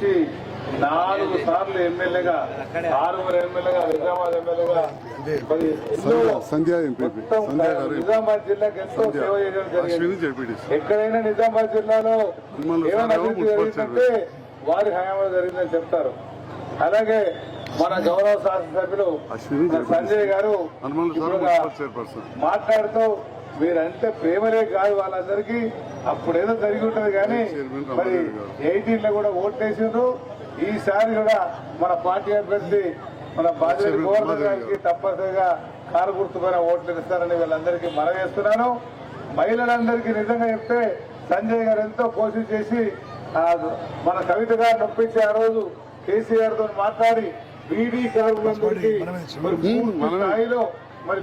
నుంచి నాలుగు సార్లు ఎమ్మెల్యేగా ఆరుగురు ఎమ్మెల్యేగా నిజామాబాద్ ఎమ్మెల్యేగా నిజామాబాద్ జిల్లాకి ఎంతో సేవ చేయడం జరిగింది. ఎక్కడైనా నిజామాబాద్ జిల్లాలో ఏమైనా అభివృద్ధి జరిగిందంటే వారి హయాంలో జరిగిందని చెప్తారు. అలాగే మన గౌరవ శాసనసభ్యులు సంజయ్ గారు మాట్లాడుతూ మీరంటే ప్రేమలే కాదు వాళ్ళందరికీ. అప్పుడేదో జరిగి ఉంటది కానీ మరి. ఎయిటీన్లో కూడా ఓట్లేసిండ్రు ఈసారి కూడా మన పార్టీ అభ్యర్థి మన బాధ్యత గోవర్ధన్ గారికి తప్పనిసరిగా కారు గుర్తుపైన ఓట్లు ఇస్తారని వీళ్ళందరికీ మనవేస్తున్నాను మహిళలందరికీ నిజంగా చెప్తే సంజయ్ గారు ఎంతో కోషిష్ చేసి ఆ మన కవిత గారు నొప్పించి ఆ రోజు కేసీఆర్తో మాట్లాడి బీడీ మనమే. స్థాయిలో మరి?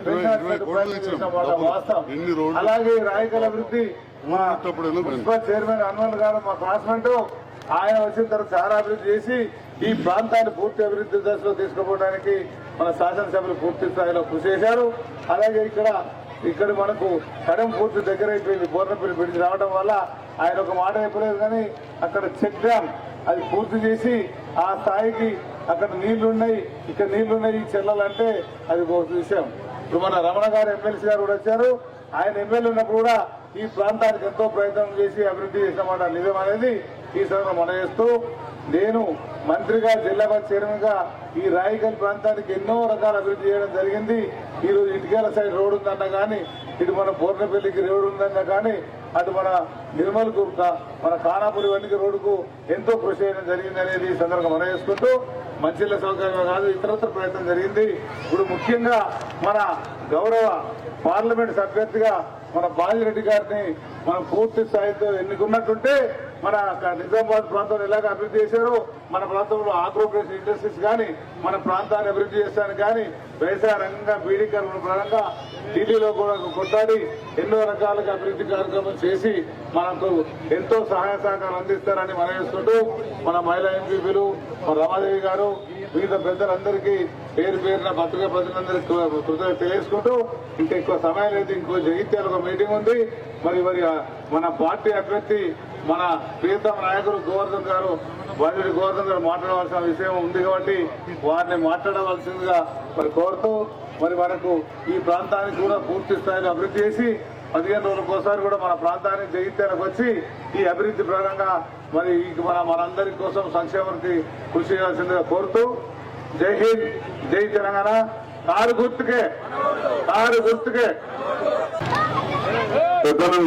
అలాగే ఈ రాయకల్ అభివృద్ధి మా మున్సిపల్ చైర్మన్ హనుమంత్ గారు మా క్లాస్మేట్ ఆయన వచ్చిన తర్వాత చాలా అభివృద్ధి చేసి ఈ ప్రాంతాన్ని పూర్తి అభివృద్ధి దశలో తీసుకుపోవడానికి మన శాసనసభ్యులు పూర్తి స్థాయిలో కృషి చేశారు. అలాగే ఇక్కడ ఇక్కడ మనకు కడం పూర్తి దగ్గర అయిపోయింది. బోర్నపల్లి బ్రిడ్జ్ రావడం వల్ల ఆయన ఒక మాట చెప్పలేదు కానీ అక్కడ చెక్ డ్యామ్ అది పూర్తి చేసి ఆ స్థాయికి అక్కడ నీళ్ళున్నాయి. ఇక్కడ నీళ్ళున్నాయి చెల్లాలంటే అది ఒక విషయం. ఇప్పుడు మన రమణ గారు ఎమ్మెల్సీ గారు కూడా వచ్చారు. ఆయన ఎమ్మెల్యే ఉన్నప్పుడు కూడా ఈ ప్రాంతానికి ఎంతో ప్రయత్నం చేసి అభివృద్ధి చేసినమాట. నిజం అనేది ఈ సందర్భంగా మనం చేస్తూ నేను మంత్రిగా జిల్లా పరిషత్ ఈ రాయకల్ ప్రాంతానికి ఎన్నో రకాల అభివృద్ధి చేయడం జరిగింది. ఈరోజు ఇటుకల సైడ్ రోడ్ ఉందన్నా కానీ ఇటు మన బోర్నపల్లికి రోడ్ ఉందన్నా కానీ అటు మన నిర్మల్కు కా- మన ఖానాపురి వల్లికి రోడ్డుకు ఎంతో కృషి చేయడం జరిగింది అనేది ఈ సందర్భంగా మనం చేసుకుంటూ మంచిల సౌకర్యం కాదు ఇతరత్ర ప్రయత్నం జరిగింది. ఇప్పుడు ముఖ్యంగా మన గౌరవ పార్లమెంట్ సభ్యర్థిగా మన బాలిరెడ్డి గారిని మనం పూర్తి స్థాయితో ఎన్నుకున్నట్టుంటే మన నిజామాబాద్ ప్రాంతంలో ఎలాగ అభివృద్ధి చేశారో మన ప్రాంతంలో ఆగ్రోప్రెస్ ఇండస్ట్రీస్ కానీ మన ప్రాంతాన్ని అభివృద్ధి చేస్తానికి కానీ వ్యవసాయ రంగంగా బీడీ పరంగా ఢిల్లీలో కూడా కొట్టాడి ఎన్నో రకాలుగా అభివృద్ధి కార్యక్రమం చేసి మనకు ఎంతో సహాయ సహకారం అందిస్తారని మనం మన మహిళా ఎంపీపీలు మన రమాదేవి గారు మిగతా పెద్దలందరికీ పేరు పేరున పత్రికా ప్రజలందరికీ కృతజ్ఞత తెలియజేసుకుంటూ ఇంకా ఎక్కువ సమయం లేదు ఇంకో జగిత్యాల ఒక మీటింగ్ ఉంది. మరి మరి మన పార్టీ అభ్యర్థి మన ప్రియతమ నాయకుడు గోవర్ధన్ గారు వారి గోవర్ధన్ గారు మాట్లాడవలసిన విషయం ఉంది కాబట్టి వారిని మాట్లాడవలసిందిగా మరి కోరుతూ మరి మనకు ఈ ప్రాంతానికి కూడా పూర్తి స్థాయిలో అభివృద్ధి చేసి పదిహేను రోజులకు ఒకసారి కూడా మన ప్రాంతానికి జగిత్యాలకు వచ్చి ఈ అభివృద్ధి ప్రకారంగా మరి ఈ మన మనందరి కోసం సంక్షేమానికి కృషి చేయాల్సిందిగా కోరుతూ జై హింద్ జై తెలంగాణ. కారు గుర్తుకే కారు గుర్తుకే. పెద్దలు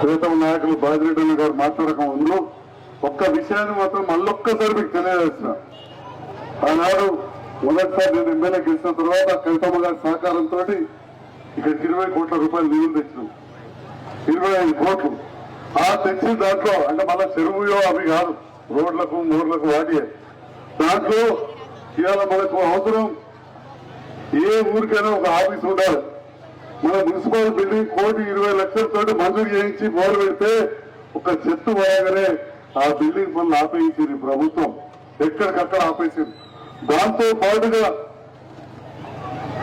ప్రీతం నాయకులు బాజిరెడ్డి గారు మాట్లాడక ముందు ఒక్క విషయాన్ని మాత్రం మళ్ళొక్కసారి మీకు తెలియజేస్తున్నా. ఆనాడు మొదటిసారి నేను ఎమ్మెల్యే గెలిచిన తర్వాత కవితమ్మ గారి సహకారంతో ఇక్కడికి ఇరవై కోట్ల రూపాయలు నిధులు తెచ్చినాం. ఇరవై ఐదు కోట్లు. ఆ తెచ్చిన దాంట్లో అంటే మళ్ళీ చెరువుయో అవి కాదు రోడ్లకు మూర్లకు వాటి. దాంట్లో ఇవాళ మనకు అవసరం ఏ ఊరికైనా ఒక ఆఫీస్ ఉండాలి. మన మున్సిపల్ బిల్డింగ్ కోటి ఇరవై లక్షలతో మంజూరు చేయించి బోర్డు పెడితే ఒక చెట్టు పోయగానే ఆ బిల్డింగ్ పనులు ఆపేయించింది ప్రభుత్వం. ఎక్కడికక్కడ ఆపేసింది. దాంతో పాటుగా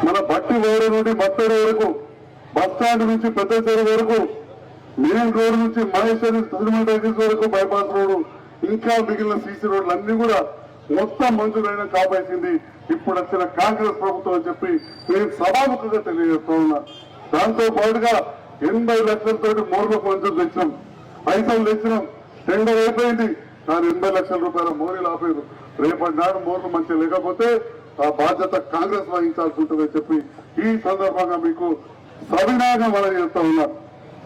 మన బట్టి ఓరు నుండి మత్తడి వరకు బస్ స్టాండ్ నుంచి పెద్ద చెరువు వరకు మెయిన్ రోడ్ నుంచి మహేశ్వరి తిరుమల వరకు బైపాస్ రోడ్డు ఇంకా మిగిలిన సీసీ రోడ్లు అన్ని కూడా మొత్తం మంజూరైన కాపాడింది ఇప్పుడు వచ్చిన కాంగ్రెస్ ప్రభుత్వం అని చెప్పి నేను సభాముఖంగా తెలియజేస్తా ఉన్నా. దాంతో పాటుగా ఎనభై లక్షలతో మూడు మంజూరు తెచ్చినాం. పైసలు తెచ్చినాం. టెండర్ అయిపోయింది. ఎనభై లక్షల రూపాయల మోరీలు ఆపేరు. రేపటి నాడు మోర్లు మంచిగా లేకపోతే ఆ బాధ్యత కాంగ్రెస్ వహించాల్సి ఉంటుందని చెప్పి ఈ సందర్భంగా మీకు సవినాగా మనం చేస్తా ఉన్నారు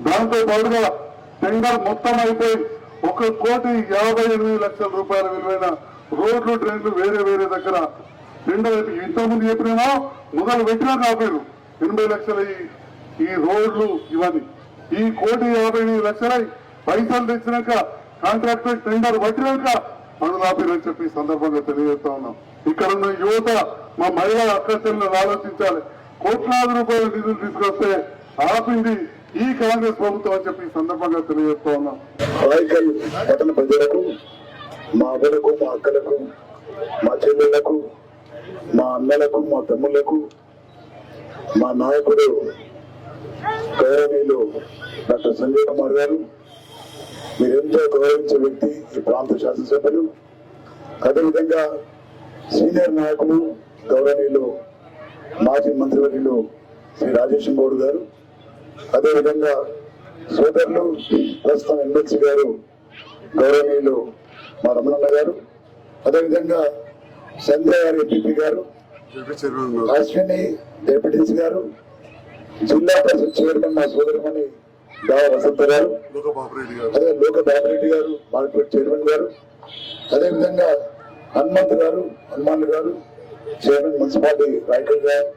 దాంతో పాటుగా టెండర్ మొత్తం అయిపోయి ఒక కోటి యాభై ఎనిమిది లక్షల రూపాయల విలువైన రోడ్లు ట్రైన్లు వేరే వేరే దగ్గర టెండర్ అయితే ఇంతకుముందు చెప్పినేమో మొదలు పెట్టినా కాపేరు ఎనభై లక్షల ఈ- ఈ రోడ్లు ఇవన్నీ. ఈ కోటి యాభై ఎనిమిది లక్షలై పైసలు తెచ్చినాక కాంట్రాక్టర్ టెండర్ పట్టినాక పనులు చెప్పి సందర్భంగా తెలియజేస్తా ఉన్నాం. ఇక్కడ ఉన్న యువత మా మహిళల అక్కచెల్లెలు ఆలోచించాలి. కోట్లాది రూపాయల నిధులు తీసుకొస్తే ఆపింది ఈ కాంగ్రెస్ ప్రభుత్వం అని చెప్పి సందర్భంగా తెలియజేస్తా ఉన్నాం. పట్టణ ప్రజలకు మా అవ్వలకు మా అక్కలకు మా చెల్లెళ్ళకు మా అన్నలకు మా తమ్ముళ్ళకు మా నాయకుడు గౌరవనీయులు డాక్టర్ సంజయ్ కుమార్ గారు మీరెంతో గౌరవించే వ్యక్తి ఈ ప్రాంత శాసనసభ్యులు. అదేవిధంగా సీనియర్ నాయకులు గౌరవనీయులు మాజీ మంత్రివర్యులు శ్రీ రాజేష్ గౌడ్ గారు. అదేవిధంగా సోదరులు ప్రస్తుతం ఎమ్మెల్సీ గారు గౌరవనీయులు మా రమణన్న గారు. అదేవిధంగా సంజయ్ గారు ఎంపీ గారు. అశ్విని డెప్యూటీస్ గారు. జిల్లా పరిషత్ చైర్మన్ మా సోదరుమణి దావ వసంత గారు. అదే లోక బాబురెడ్డి గారు మార్కెట్ చైర్మన్ గారు అదేవిధంగా హనుమంత్ గారు హనుమాన్ గారు చైర్మన్ మున్సిపాలిటీ రాయకల్ గారు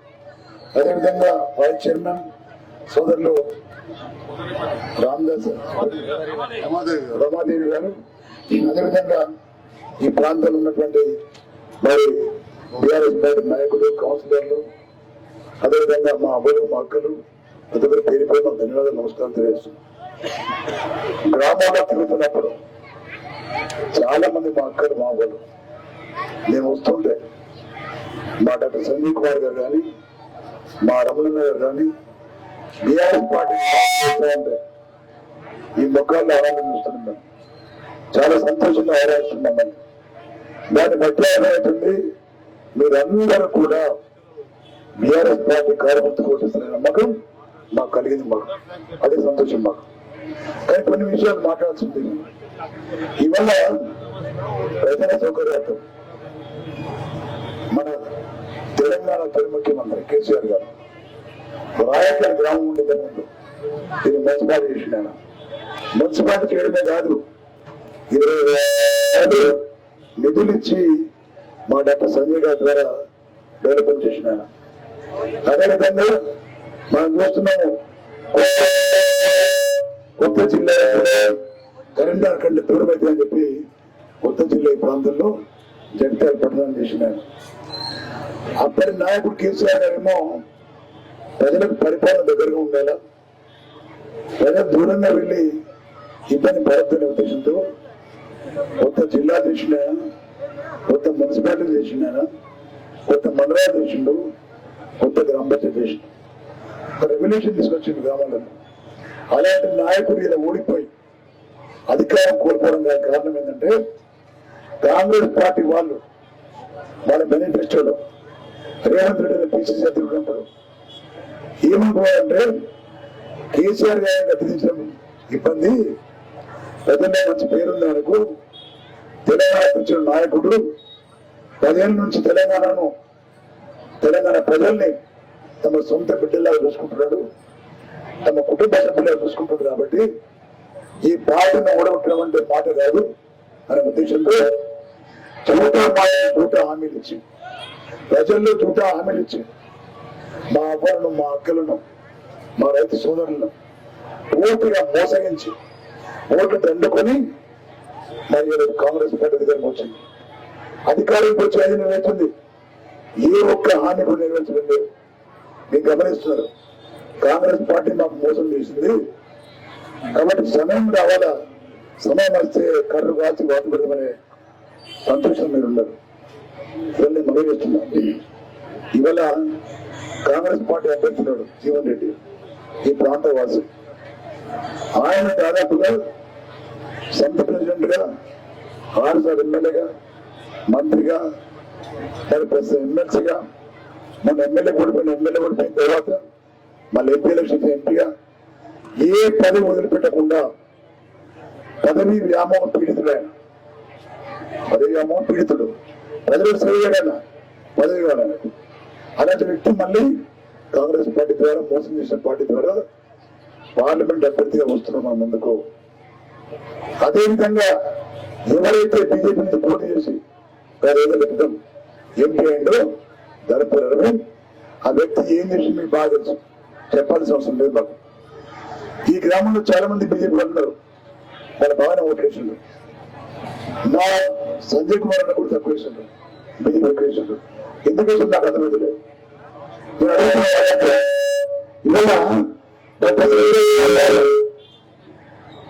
అదేవిధంగా వైస్ చైర్మన్ సోదరులు రామదాస్ రమాదేవి గారు అదేవిధంగా ఈ ప్రాంతంలో ఉన్నటువంటి మరి బీఆర్ఎస్ పార్టీ నాయకులు కౌన్సిలర్లు అదేవిధంగా మా అవ్వలు మా అక్కలు ప్రతి ఒక్కరి పేరు పేరు ధన్యవాదాలు నమస్కారం తెలియజేస్తున్నాం గ్రామాల్లో తిరుగుతున్నప్పుడు చాలా మంది మా అక్కలు మా వాళ్ళు నేను వస్తుంటే మా డాక్టర్ సంజీవ్ కుమార్ గారు కానీ మా రమణ గారు కానీ బీఆర్ఎస్ పార్టీ ఉంటే ఈ మొక్కల్లో ఆరాధన చూస్తున్నాం చాలా సంతోషంగా ఆరాధిస్తున్నామని దాన్ని బట్టి ఏమవుతుంది మీరందరూ కూడా బీఆర్ఎస్ పార్టీ కార్యకర్త కోటిస్తున్న నమ్మకం మాకు కలిగింది మాకు అదే సంతోషం మాకు కానీ కొన్ని విషయాలు మాట్లాడాల్సింది ఇవల్ల ప్రజల సౌకర్యార్థం మన తెలంగాణ తొలి ముఖ్యమంత్రి కేసీఆర్ గారు రాయకల్ గ్రామం ఉండేది ముందు ఇది మున్సిపాలిటీ చేసిన ఆయన. మున్సిపాలిటీ చేయడమే కాదు ఇరవై నిధులు ఇచ్చి మా డాక్టర్ సంజయ్ గారి ద్వారా డెవలప్మెంట్ చేసిన ఆయన. అదేవిధంగా మనం చూస్తున్నాము. కొత్త జిల్లా కరీంనగర్ కంటే దూరం అని చెప్పి కొత్త జిల్లా ఈ ప్రాంతంలో జగిత్యాల పట్టణం చేసిన అప్పటి నాయకుడు కేసీఆర్ గారేమో ప్రజలకు పరిపాలన దగ్గరగా ఉండాలా? ప్రజలు దూరంగా వెళ్ళి ఇబ్బంది పడద్దనే ఉద్దేశంతో కొత్త జిల్లా చేసిన కొత్త మున్సిపాలిటీ చేసిన కొత్త మండలాలు చేసిండు కొత్త గ్రామ పంచాయతీ చేసిండు. ఒక రెవల్యూషన్ తీసుకొచ్చిండు గ్రామాలలో అలాంటి నాయకుడు ఇలా ఓడిపోయి అధికారం కోల్పోవడం కారణం ఏంటంటే కాంగ్రెస్ పార్టీ వాళ్ళు వాళ్ళ మేనిఫెస్టోలో రేవంత్ రెడ్డి పిసిసి అధ్యక్షుడు ఉంటారు. ఏమనుకోవాలంటే కేసీఆర్ గారిని గతించడం ఇబ్బంది. ప్రజల్లో మంచి పేరుంది మనకు తెలంగాణకు వచ్చిన నాయకుడు పదేళ్ళ నుంచి తెలంగాణను తెలంగాణ ప్రజల్ని తమ సొంత బిడ్డలాగా చూసుకుంటున్నాడు. తమ కుటుంబ సభ్యులుగా చూసుకుంటున్నాడు కాబట్టి ఈ పార్టీని ఓడగొట్టడం అంటే మాట కాదు. అనే ఉద్దేశంతో చూట మాట చూట హామీలు ఇచ్చి ప్రజల్లో చూట హామీలు ఇచ్చి మా అవ్వలను మా అక్కలను మా రైతు సోదరులను పూర్తిగా మోసగించి ఓట్లు దండుకొని మరి కాంగ్రెస్ పార్టీ అధికారం వచ్చింది. అధికారంకి వచ్చి అది నెరవేర్చింది ఏ ఒక్క హామీ కూడా నెరవేర్చడం లేదు. మీరు గమనిస్తున్నారు. కాంగ్రెస్ పార్టీ మాకు మోసం చేసింది. కాబట్టి సమయం రావాలా? సమయం వస్తే కర్రు కాల్చి వాటి పెడమనే సంతోషం మీరు ఉన్నారు ఇవన్నీ మనం చేస్తున్నాం. ఇవాళ కాంగ్రెస్ పార్టీ అభ్యర్థున్నాడు జీవన్ రెడ్డి ఈ ప్రాంత వాసి. ఆయన దాదాపుగా సంత ప్రెసిడెంట్గా గా ఎమ్మెల్యేగా మంత్రిగా మరి ప్రస్తుతం ఎమ్మెల్సీగా మళ్ళీ ఎమ్మెల్యే ఓడిపోయిన ఎమ్మెల్యే ఓడిపోయిన తర్వాత మళ్ళీ ఎంపీ ఎలక్షన్స్ ఎంపీగా ఏ పదవి వదిలిపెట్టకుండా పదవి వ్యామోహం పీడితుడు ఆయన. పదవి వ్యామోహం పీడితుడు. ప్రజలకు సేవ పదవి కావాలని అలాంటి వ్యక్తి మళ్ళీ కాంగ్రెస్ పార్టీ ద్వారా మోసం చేసిన పార్టీ ద్వారా పార్లమెంట్ అభ్యర్థిగా వస్తున్నాం మన ముందుకు. అదేవిధంగా ఎవరైతే బీజేపీ పోటీ చేసి ఐదేళ్ళ క్రితం ఎంపీ అయిందో ధనపూర్ ఆ వ్యక్తి ఏం చేసి మీకు బాగా తెలుసు. చెప్పాల్సిన అవసరం లేదు మాకు. ఈ గ్రామంలో చాలా మంది బీజేపీ ఉన్నారు వాళ్ళ బాగానే ఓటేషన్లు మా సంజయ్ కుమార్ అన్న కూడా తక్కువ వేసిండ్రు. బీజేపీ ఎక్కువ వేసిండ్రు. ఎందుకు వేసిండ్రు నాకు అర్థమైతే ఇవాళ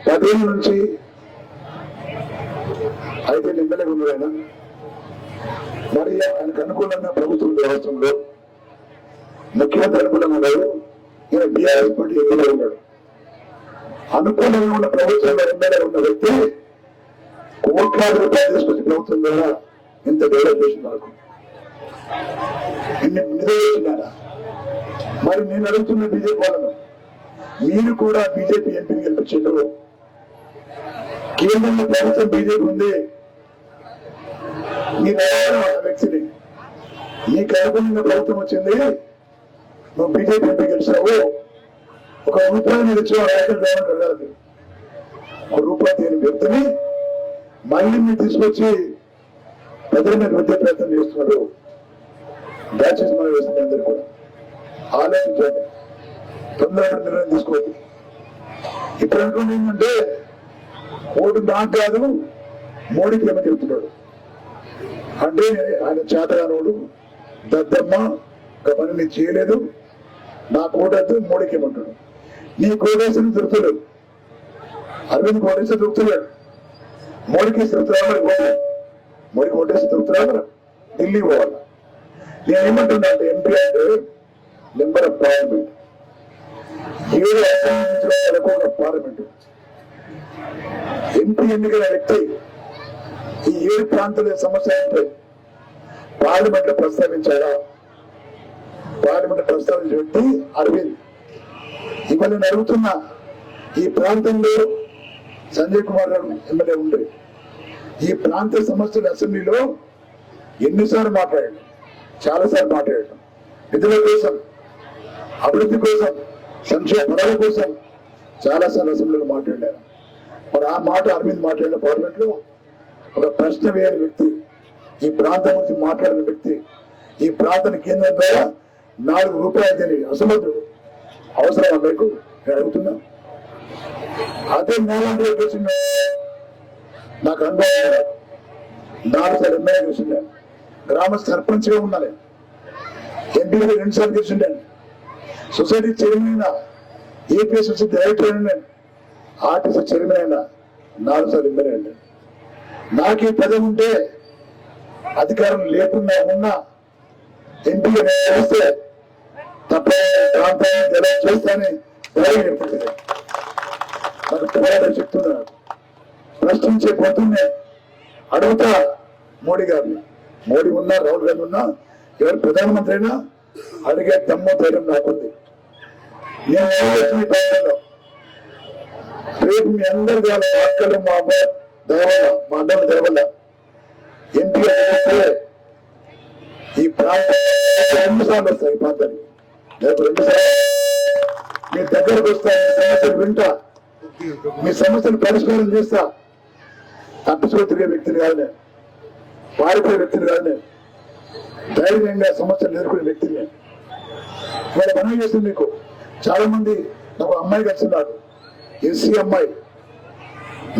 పదేళ్ళ నుంచి అయితే ఎమ్మెల్యే ఉన్నారు ఆయన. మరి ఆయనకు అనుకూలంగా ప్రభుత్వం వ్యవస్థలో ముఖ్యమంత్రి అనుకూలంగా ఉన్నాడు ఈయన బీఆర్ఎస్ పార్టీ ఎమ్మెల్యే ఉన్నాడు. అనుకూలంగా ఉన్న ప్రభుత్వంలో ఎమ్మెల్యే ఉన్న వ్యక్తి కోట్లాది రూపాయలు తీసుకొచ్చి ప్రభుత్వం ద్వారా ఇంత డెవలప్ చేసిన వరకు ఇన్ని నిధులు మరి నేను అడుగుతున్న బీజేపీ వాళ్ళను మీరు కూడా బీజేపీ ఎంపీని గెలిపించారు కేంద్రంలో ప్రభుత్వం బీజేపీ ఉంది మీరు వ్యక్తిని నీకు అనుగుణంగా ప్రభుత్వం వచ్చింది. నువ్వు బీజేపీ ఎంపీ గెలిచావు. ఒక రూపాయి మీద ఇచ్చిన రైతులు గవర్నమెంట్ ఒక రూపాయి దేని వ్యక్తిని మళ్ళీ మీరు తీసుకొచ్చి ప్రజల మీద విద్య ప్రయత్నం చేస్తున్నారు. దయచేసి మనం వేస్తుంది అందరూ కూడా. ఆలోచించండి. తొందరగా నిర్ణయం తీసుకోవద్దు ఇప్పుడు అనుకోండి ఏంటంటే ఓటు నాకు కాదు మోడీకి ఏమని చెప్తున్నాడు? అంటే ఆయన చేతగానోడు. దద్దమ్మ ఒక పని నేను చేయలేదు. నా కోటతో మోడీకి నీ కోటేసిన దొరుకుతలేడు అరవింద్ కోటేసి దొరుకుతలేడు మోడీకి దొరుకుతున్నాడు మోడీకి ఓటేసి దొరుకుతున్నాడు ఢిల్లీ పోవాలి. నేను ఏమంటున్నా అంటే ఎంపీ అంటే మెంబర్ ఆఫ్ పార్లమెంట్. ఏడు అసెంబ్లీ ఒక పార్లమెంట్. ఎంపీ ఎన్నికల వ్యక్తి ఈ ఏడు ప్రాంతాల సమస్య అంటే పార్లమెంట్లో ప్రస్తావించాడా పార్లమెంట్ ప్రస్తావించిన వ్యక్తి అరవింద్. ఇవాళ నేను అడుగుతున్నా ఈ ప్రాంతంలో సంజయ్ కుమార్ గారు ఎమ్మెల్యే ఉండే ఈ ప్రాంత సమస్యల అసెంబ్లీలో ఎన్నిసార్లు మాట్లాడాడు? చాలాసార్లు మాట్లాడాడు. నిధుల కోసం అభివృద్ధి కోసం సంక్షేమ పదాల కోసం చాలాసార్లు అసెంబ్లీలో మాట్లాడారు మరి ఆ మాట అరవింద్ మాట్లాడిన పార్లమెంట్లో ఒక ప్రశ్న వేయని వ్యక్తి ఈ ప్రాంతం గురించి మాట్లాడిన వ్యక్తి ఈ ప్రాంతాన్ని కేంద్రం ద్వారా నాలుగు రూపాయలు తిని అసమర్థుడు అవసరం మీకు? నేను అడుగుతున్నా. అదే నాలాంటి చేసిన నాకు అనుభవం నాలుగు సార్లు ఎమ్మెల్యే చూసిండే. గ్రామ సర్పంచ్గా ఉన్నాను ఎంపీగా రెండు సార్లు చేసిండాను సొసైటీ చైర్మన్ ఏపీఎస్ వచ్చి డైరెక్టర్ అయినా ఆర్టీసీ చైర్మన్ అయినా నాలుగు సార్లు ఎమ్మెల్యే అండి నాకే పదవి ఉంటే అధికారం లేకుండా ఉన్న ఎంపీ వస్తే చేస్తే తప్ప ప్రాంతాన్ని డెవలప్ చేస్తానని ధైర్యం ఏర్పడింది నాకు పోరాటం చెప్తున్నాను ప్రశ్నించే పోతుండే అడుగుతా మోడీ గారిని మోడీ ఉన్నా రాహుల్ గాంధీ ఉన్నా ఎవరు ప్రధానమంత్రి అయినా అడిగే దమ్ము ధైర్యం నాకుంది. నేను రేపు మీ అందరి ద్వారా మా అక్కలు మా అబ్బాయి దేవల్ల మా అన్నలు దేవల్ల ఎంపీ ఈ ప్రాంతం రెండు సార్లు వస్తాయి ఈ ప్రాంతానికి. రేపు రెండు సార్లు. మీ దగ్గరకు వస్తా మీ సమస్యలు వింటా. మీ సమస్యలు పరిష్కారం చేస్తా. తప్పించుకో తిరిగే వ్యక్తిని కాదు నేను. పారిపోయే వ్యక్తిని కాదు నేను. ధైర్యంగా సమస్యలు ఎదుర్కొనే వ్యక్తిని నేను. ఇవాళ మనం చేస్తుంది మీకు. చాలా మంది నాకు అమ్మాయి వచ్చిన్నారు ఎస్సీ అమ్మాయి.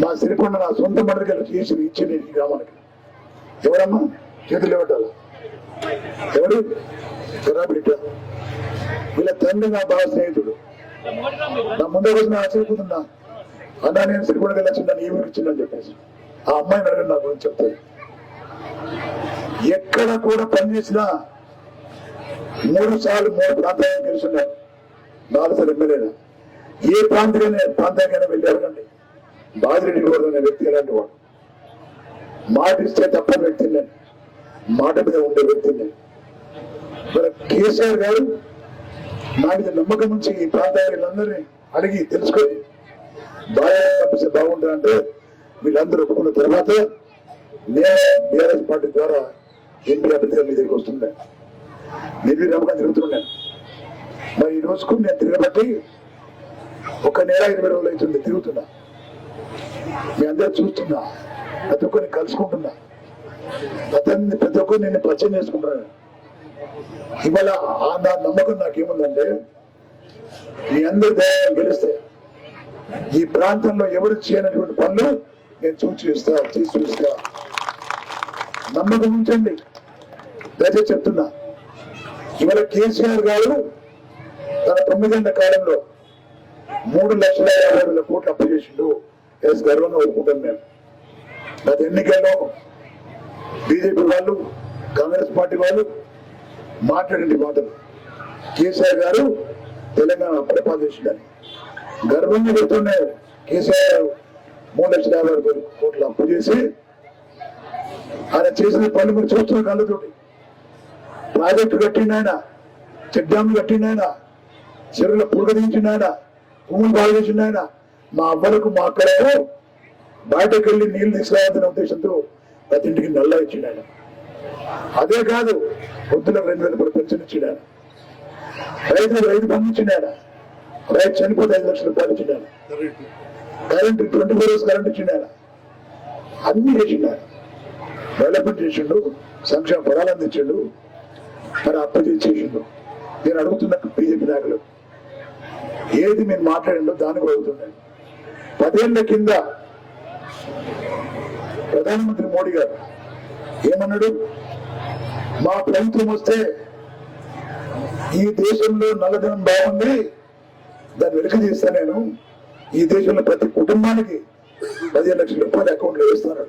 మా సిరికొండ నా సొంత మండలికి చేసి ఇచ్చింది ఈ గ్రామానికి. ఎవరమ్మా? చేతులు ఇవ్వటాలు ఎవరు? జరాబిడ్డ వీళ్ళ తండ్రి నా బాగా స్నేహితుడు. నా ముందే రోజు నా ఆశ్చర్యపోతున్నా. అన్నా నేను సిరికొండకి వెళ్ళొచ్చిందని ఈ ఊరికి ఇచ్చిందని చెప్పేసి. ఆ అమ్మాయిని అడగండి నా గురించి చెప్తాను. ఎక్కడ కూడా పనిచేసినా మూడు సార్లు మూడు ప్రాంతాలను గెలుచున్నాను నాలుగు సార్లు ఎమ్మెల్యేనా ఏ ప్రాంతానికి ప్రాంతానికైనా వెళ్ళి అడగండి. బాజిరెడ్డి కోరిన వ్యక్తి ఎలాంటి వాడు. మాట ఇస్తే తప్పని వ్యక్తి నేను మాట మీద ఉండే వ్యక్తిని నేను మరి కేసీఆర్ గారు నా మీద నమ్మకం నుంచి ఈ ప్రాంతాలందరినీ అడిగి తెలుసుకొని బాగా పంపిస్తే బాగుంటుందంటే వీళ్ళందరూ ఒప్పుకున్న తర్వాత నేను బీఆర్ఎస్ పార్టీ ద్వారా ఎంపీ అభ్యర్థిగా మీ దగ్గరికి వస్తుండే. నిర్వీ నమ్మకం తిరుగుతున్నాను మరి ఈ రోజుకు నేను తిరగబట్టి ఒక నెల ఇరవై రోజులు అవుతుంది తిరుగుతున్నా. మీ అందరూ చూస్తున్నా. ప్రతి ఒక్కరిని కలుసుకుంటున్నా. ప్రతి ప్రతి ఒక్కరు నేను పరిచయం చేసుకుంటున్నాను ఇవాళ ఆ నా నమ్మకం నాకేముందంటే మీ అందరి ధైర్యం గెలిస్తే ఈ ప్రాంతంలో ఎవరు చేయనటువంటి పనులు నేను చూసి చూస్తా చూస్తా. నమ్మకం ఉంచండి. దయచేసి చెప్తున్నా. ఇవాళ కేసీఆర్ గారు తన తొమ్మిదేళ్ళ కాలంలో మూడు లక్షల యాభై వేల కోట్లు అప్పు చేసిండు. గర్వంగా ఒప్పుకుంటాం మేము. గత ఎన్నికల్లో బీజేపీ వాళ్ళు కాంగ్రెస్ పార్టీ వాళ్ళు మాట్లాడండి మాటలు. కేసీఆర్ గారు తెలంగాణ పరిపాలన చేసిండని గర్వంగా చెప్తున్నాయి కేసీఆర్ మూడు లక్షల యాభై వేల కోట్లు అప్పు చేసి ఆయన చేసిన పనులు మీరు చూస్తున్న కళ్ళతోటి. ప్రాజెక్టు కట్టిండు ఆయన చెక్ డ్యామ్ కట్టిండు ఆయన చెరువుల పురగదించిండు ఆయన భూములు బాగా చేసిండు ఆయన మా అవ్వలకు మా అక్కలకు బయటకు వెళ్ళి నీళ్ళు తీసుకురావాలనే ఉద్దేశంతో ప్రతి ఇంటికి నల్ల ఇచ్చిండు ఆయన అదే కాదు పొద్దున రెండు వేల రూపాయలు పెన్షన్ ఇచ్చిండు ఆయన రైతు రైతు పంపించిండు ఆయన రైతు చనిపోతే ఐదు లక్షల రూపాయలు ఇచ్చిండు ఆయన current twenty four hours current ఇచ్చిండు ఆయన అన్ని చేసిండు ఆయన డెవలప్మెంట్ చేసిండు సంక్షేమ పదాలు అందించిండు మరి అప్పు చేసిండు నేను అడుగుతున్న బీజేపీ నాయకులు ఏది మీరు మాట్లాడిండో దానికి అడుగుతున్నాను పదేళ్ళ కింద ప్రధానమంత్రి మోడీ గారు ఏమన్నాడు? మా ప్రభుత్వం వస్తే ఈ దేశంలో నల్లధనం బాగుంది దాన్ని వెనుక తీస్తా నేను. ఈ దేశంలో ప్రతి కుటుంబానికి పదిహేను లక్షల రూపాయలు అకౌంట్లో వేస్తాను